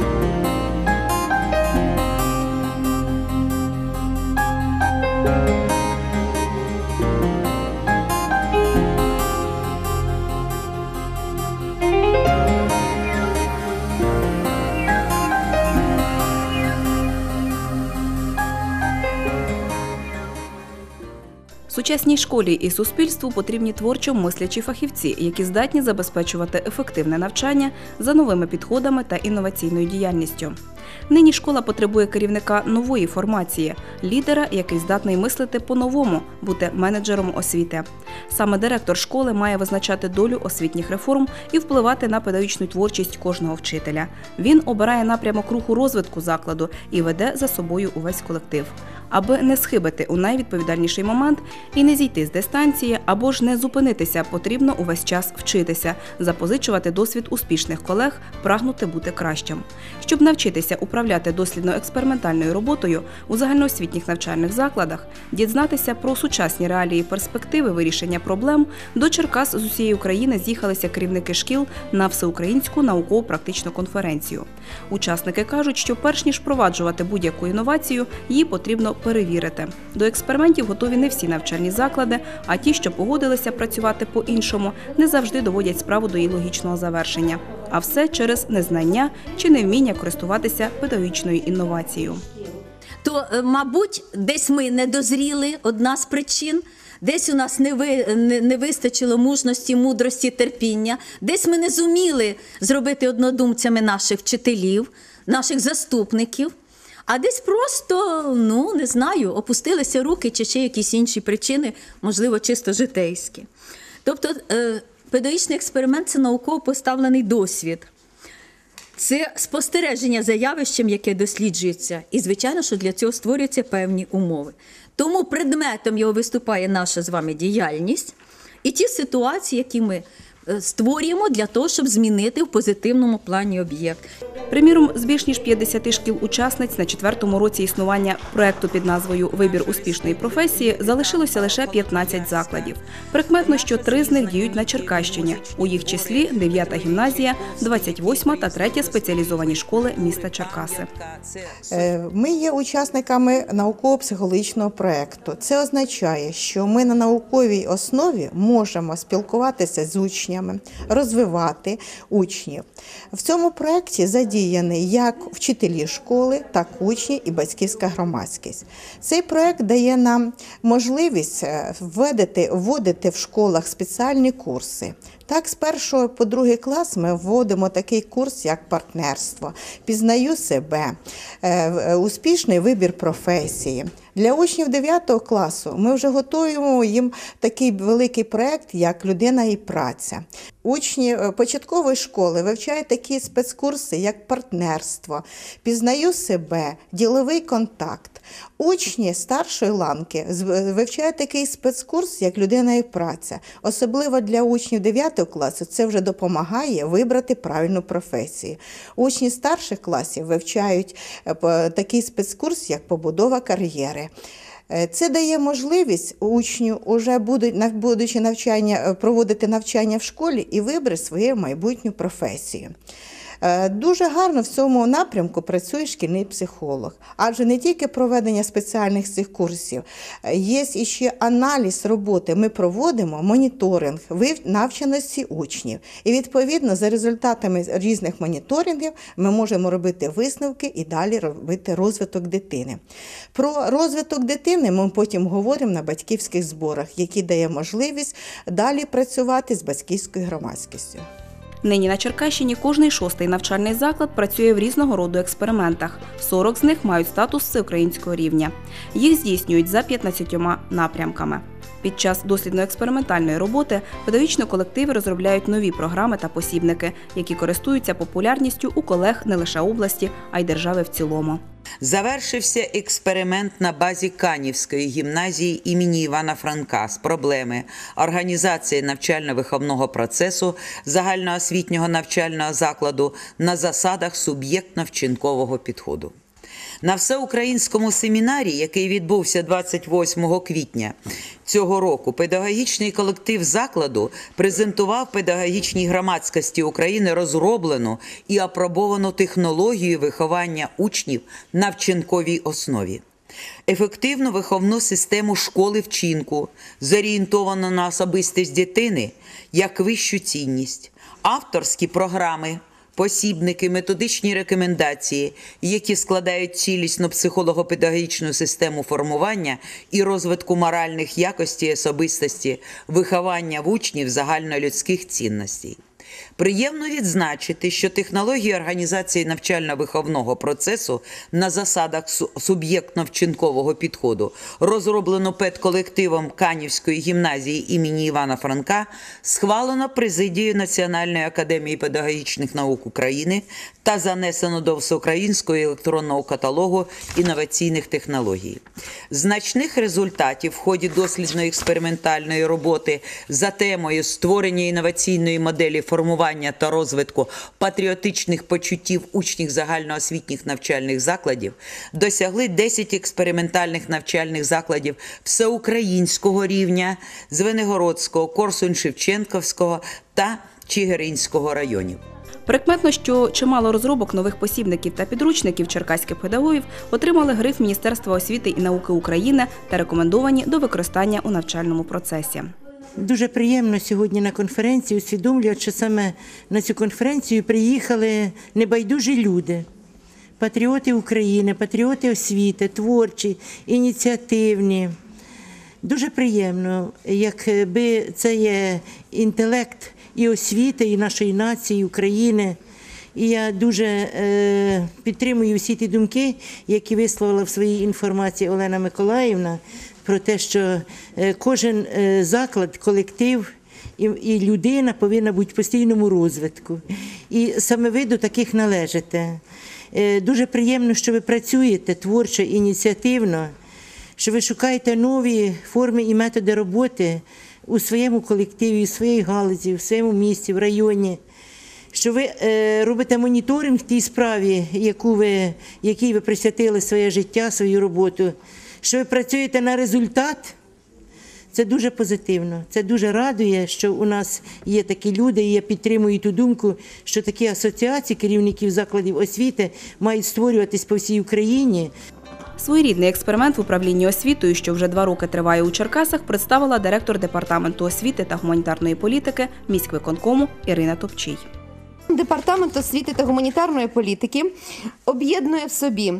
Thank you. Сучасній школі і суспільству потрібні творчо мислячі фахівці, які здатні забезпечувати ефективне навчання за новими підходами та інноваційною діяльністю. Нині школа потребує керівника нової формації, лідера, який здатний мислити по-новому, бути менеджером освіти. Саме директор школи має визначати долю освітніх реформ і впливати на педагогічну творчість кожного вчителя. Він обирає напрямок руху розвитку закладу і веде за собою увесь колектив. Аби не схибити у найвідповідальніший момент і не зійти з дистанції, або ж не зупинитися, потрібно увесь час вчитися, запозичувати досвід успішних колег, прагнути бути кращим. Щоб навчитися управляти дослідно-експериментальною роботою у загальноосвітніх навчальних закладах, дізнатися про сучасні реалії перспективи вирішення проблем, до Черкас з усієї України з'їхалися керівники шкіл на всеукраїнську науково-практичну конференцію. Учасники кажуть, що перш ніж впроваджувати будь-яку інновацію, її потрібно перевірити. До експериментів готові не всі навчальні заклади, а ті, що погодилися працювати по-іншому, не завжди доводять справу до її логічного завершення. А все через незнання чи невміння користуватися педагогічною інновацією. то, е, мабуть, десь ми не дозріли, одна з причин. Десь у нас не, ви, не, не вистачило мужності, мудрості, терпіння, десь ми не зуміли зробити однодумцями наших вчителів, наших заступників, а десь просто, ну не знаю, опустилися руки чи ще якісь інші причини, можливо, чисто житейські. Тобто, е, педагогічний експеримент це науково поставлений досвід. Це спостереження за явищем, яке досліджується, і звичайно, що для цього створюються певні умови. Тому предметом його виступає наша з вами діяльність і ті ситуації, які ми створюємо для того, щоб змінити в позитивному плані об'єкт. Приміром, з більш ніж 50 шкіл-учасниць на четвертому році існування проекту під назвою Вибір успішної професії залишилося лише 15 закладів. Прикметно, що три з них діють на Черкащині. У їх числі 9-та гімназія, 28-та та 3 спеціалізовані школи міста Черкаси. Е, Ми є учасниками науково-психологічного проєкту. Це означає, що ми на науковій основі можемо спілкуватися з учнями, розвивати учнів. В цьому проєкті задіяні як вчителі школи, так учні і батьківська громадськість. Цей проєкт дає нам можливість е, вводити, вводити в школах спеціальні курси. Так, з першого по другий клас ми вводимо такий курс, як партнерство, пізнаю себе, е, е, успішний вибір професії. Для учнів 9 класу ми вже готуємо їм такий великий проєкт, як людина і праця. Учні е, початкової школи вивчають такі спецкурси, як партнерство, пізнаю себе, діловий контакт. Учні старшої ланки вивчають такий спецкурс, як людина і праця. Особливо для учнів 9 класу це вже допомагає вибрати правильну професію. Учні старших класів вивчають е, такий спецкурс, як побудова кар'єри. Е, Це дає можливість учню, уже будучи навчання, е, проводити навчання в школі і вибрати свою майбутню професію. Е, Дуже гарно в цьому напрямку працює шкільний психолог, адже не тільки проведення спеціальних цих курсів, е, є іще аналіз роботи. Ми проводимо моніторинг навченості учнів. І відповідно за результатами різних моніторингів ми можемо робити висновки і далі робити розвиток дитини. Про розвиток дитини ми потім говоримо на батьківських зборах, які дає можливість далі працювати з батьківською громадськістю. Нині на Черкащині кожний шостий навчальний заклад працює в різного роду експериментах. 40 з них мають статус всеукраїнського рівня. Їх здійснюють за 15 напрямками. Під час дослідно-експериментальної роботи педагогічні колективи розробляють нові програми та посібники, які користуються популярністю у колег не лише області, а й держави в цілому. Завершився експеримент на базі Канівської гімназії імені Івана Франка з проблеми організації навчально-виховного процесу загальноосвітнього навчального закладу на засадах суб'єктно-вчинкового підходу. На всеукраїнському семінарі, який відбувся 28 квітня цього року, педагогічний колектив закладу презентував педагогічній громадськості України розроблену і апробовану технологію виховання учнів на вчинковій основі. Ефективну виховну систему школи вчинку, зорієнтовану на особистість дитини як вищу цінність, авторські програми, посібники, методичні рекомендації, які складають цілісну психолого-педагогічну систему формування і розвитку моральних якостей особистості, виховання в учнів загальнолюдських цінностей. Приємно відзначити, що технології організації навчально-виховного процесу на засадах суб'єктно-вчинкового підходу, розроблено педколективом Канівської гімназії імені Івана Франка, схвалено президією Національної академії педагогічних наук України та занесено до всеукраїнського електронного каталогу інноваційних технологій. Значних результатів в ході дослідно-експериментальної роботи за темою створення інноваційної моделі формування та розвитку патріотичних почуттів учнів загальноосвітніх навчальних закладів досягли 10 експериментальних навчальних закладів всеукраїнського рівня Звенигородського, Корсунь-Шевченківського та Чигиринського районів. Прикметно, що чимало розробок нових посібників та підручників черкаських педагогів отримали гриф Міністерства освіти і науки України та рекомендовані до використання у навчальному процесі. Дуже приємно сьогодні на конференції усвідомлювати, що саме на цю конференцію приїхали небайдужі люди. Патріоти України, патріоти освіти, творчі, ініціативні. Дуже приємно, якби це є інтелект і освіти, і нашої нації, України. І я дуже е, підтримую всі ті думки, які висловила в своїй інформації Олена Миколаївна, про те, що е, кожен е, заклад, колектив і, людина повинна бути в постійному розвитку. І саме ви до таких належите. Е, дуже приємно, що ви працюєте творчо, ініціативно, що ви шукаєте нові форми і методи роботи у своєму колективі, у своїй галузі, в своєму місті, в районі. Що ви робите моніторинг тій справі, яку ви, якій ви присвятили своє життя, свою роботу, що ви працюєте на результат, це дуже позитивно. Це дуже радує, що у нас є такі люди, і я підтримую ту думку, що такі асоціації керівників закладів освіти мають створюватись по всій Україні. Своєрідний експеримент в управлінні освітою, що вже два роки триває у Черкасах, представила директор департаменту освіти та гуманітарної політики міськвиконкому Ірина Топчій. Департамент освіти та гуманітарної політики об'єднує в собі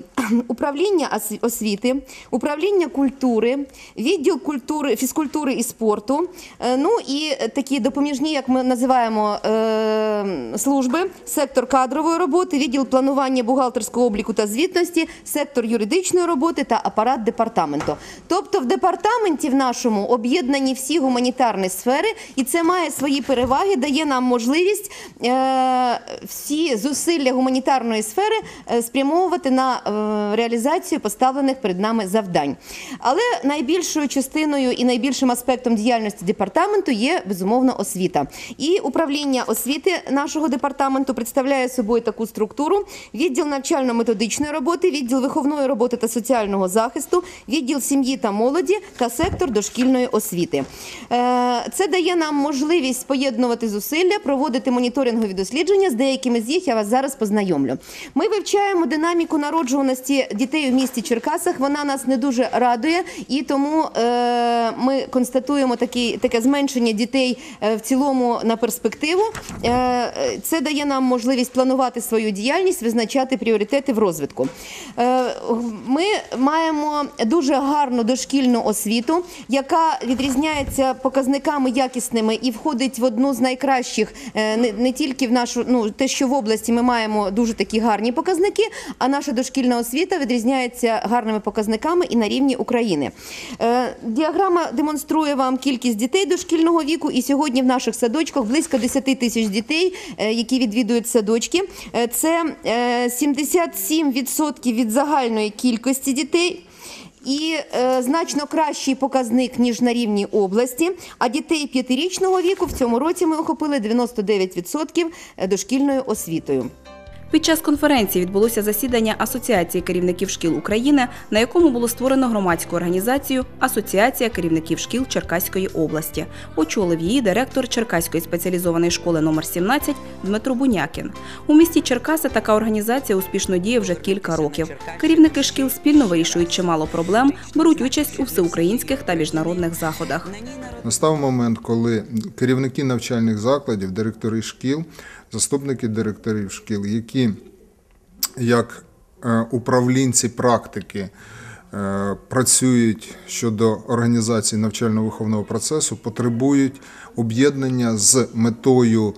управління освіти, управління культури, відділ культури, фізкультури і спорту. е, Ну і такі допоміжні, як ми називаємо е, служби, сектор кадрової роботи, відділ планування бухгалтерського обліку та звітності, сектор юридичної роботи та апарат департаменту. Тобто в департаменті в нашому об'єднані всі гуманітарні сфери, і це має свої переваги, дає нам можливість е, всі зусилля гуманітарної сфери е, спрямовувати на е, реалізацію поставлених перед нами завдань. Але найбільшою частиною і найбільшим аспектом діяльності департаменту є безумовно освіта. І управління освіти нашого департаменту представляє собою таку структуру: відділ навчально-методичної роботи, відділ виховної роботи та соціального захисту, відділ сім'ї та молоді та сектор дошкільної освіти. Е, Це дає нам можливість поєднувати зусилля, проводити моніторингові дослідження. З деякими з їх я вас зараз познайомлю. Ми вивчаємо динаміку народжуваності дітей у місті Черкасах. Вона нас не дуже радує, і тому е, ми констатуємо такі, таке зменшення дітей е, в цілому на перспективу. Е, Це дає нам можливість планувати свою діяльність, визначати пріоритети в розвитку. Е, Ми маємо дуже гарну дошкільну освіту, яка відрізняється показниками якісними і входить в одну з найкращих е, не тільки в нашу, ну те, що в області ми маємо дуже такі гарні показники, а наша дошкільна освіта відрізняється гарними показниками і на рівні України. Е, Діаграма демонструє вам кількість дітей дошкільного віку, і сьогодні в наших садочках близько 10 тисяч дітей, е, які відвідують садочки. Е, Це е, 77% від загальної кількості дітей. І е, значно кращий показник ніж на рівні області. А дітей п'ятирічного віку в цьому році ми охопили 99% дошкільною освітою. Під час конференції відбулося засідання Асоціації керівників шкіл України, на якому було створено громадську організацію Асоціація керівників шкіл Черкаської області. Очолив її директор Черкаської спеціалізованої школи номер 17 Дмитро Бунякін. У місті Черкаси така організація успішно діє вже кілька років. Керівники шкіл спільно вирішують чимало проблем, беруть участь у всеукраїнських та міжнародних заходах. Настав момент, коли керівники навчальних закладів, директори шкіл, заступники директорів шкіл, які як е, управлінці практики е, працюють щодо організації навчально-виховного процесу, потребують об'єднання з метою.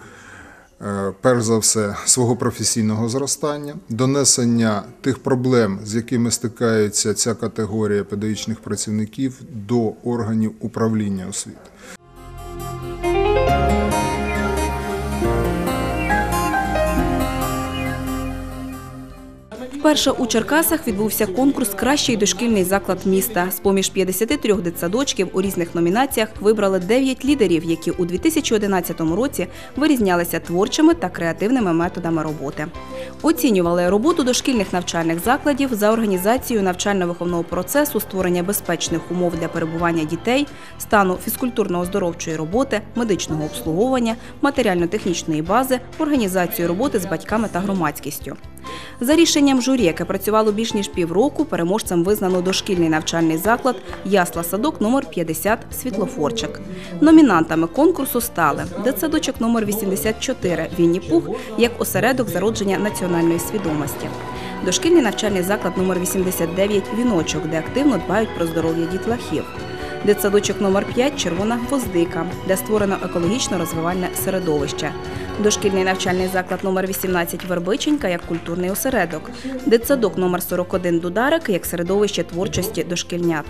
е, Перш за все, свого професійного зростання, донесення тих проблем, з якими стикається ця категорія педагогічних працівників до органів управління освіти. Вперше у Черкасах відбувся конкурс Кращий дошкільний заклад міста. З поміж 53 дитсадочків у різних номінаціях вибрали 9 лідерів, які у 2011 році вирізнялися творчими та креативними методами роботи. Оцінювали роботу дошкільних навчальних закладів за організацією навчально-виховного процесу, створення безпечних умов для перебування дітей, стану фізкультурно-оздоровчої роботи, медичного обслуговування, матеріально-технічної бази, організацію роботи з батьками та громадськістю. За рішенням журі, яке працювало більш ніж півроку, переможцем визнано дошкільний навчальний заклад Ясла садок номер 50 Світлофорчик. Номінантами конкурсу стали дитсадочок номер 84 Вінні Пух як осередок зародження національної свідомості. Дошкільний навчальний заклад номер 89 Віночок, де активно дбають про здоров'я дітлахів. Дитсадочок номер 5 Червона гвоздика, де створено екологічно розвивальне середовище. Дошкільний навчальний заклад номер 18 Вербиченька як культурний осередок. Дитсадок номер 41 Дударик як середовище творчості дошкільнят.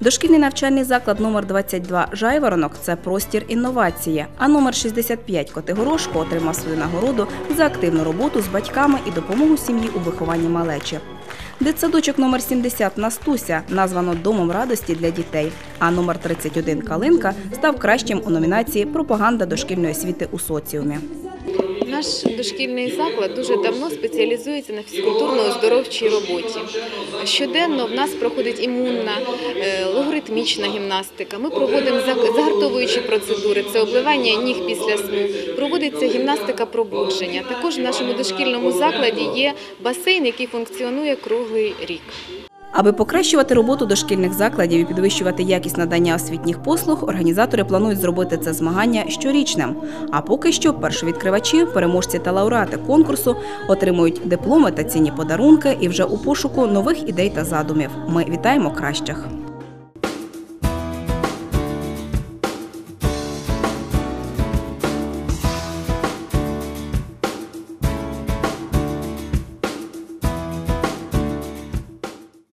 Дошкільний навчальний заклад номер 22 Жайворонок це простір інновації. А номер 65 Котигорошко отримав свою нагороду за активну роботу з батьками і допомогу сім'ї у вихованні малечі. Дитсадочок номер 70 Настуся названо Домом радості для дітей. А номер 31 Калинка став кращим у номінації Пропаганда дошкільної освіти у соціумі. Наш дошкільний заклад дуже давно спеціалізується на фізкультурно-оздоровчій роботі. Щоденно в нас проходить імунна, е, логаритмічна гімнастика. Ми проводимо заг- загартовуючі процедури, це обливання ніг після сну. Проводиться гімнастика пробудження. Також в нашому дошкільному закладі є басейн, який функціонує круглий рік. Аби покращувати роботу дошкільних закладів і підвищувати якість надання освітніх послуг, організатори планують зробити це змагання щорічним. А поки що першовідкривачі, переможці та лауреати конкурсу отримують дипломи та цінні подарунки і вже у пошуку нових ідей та задумів. Ми вітаємо кращих.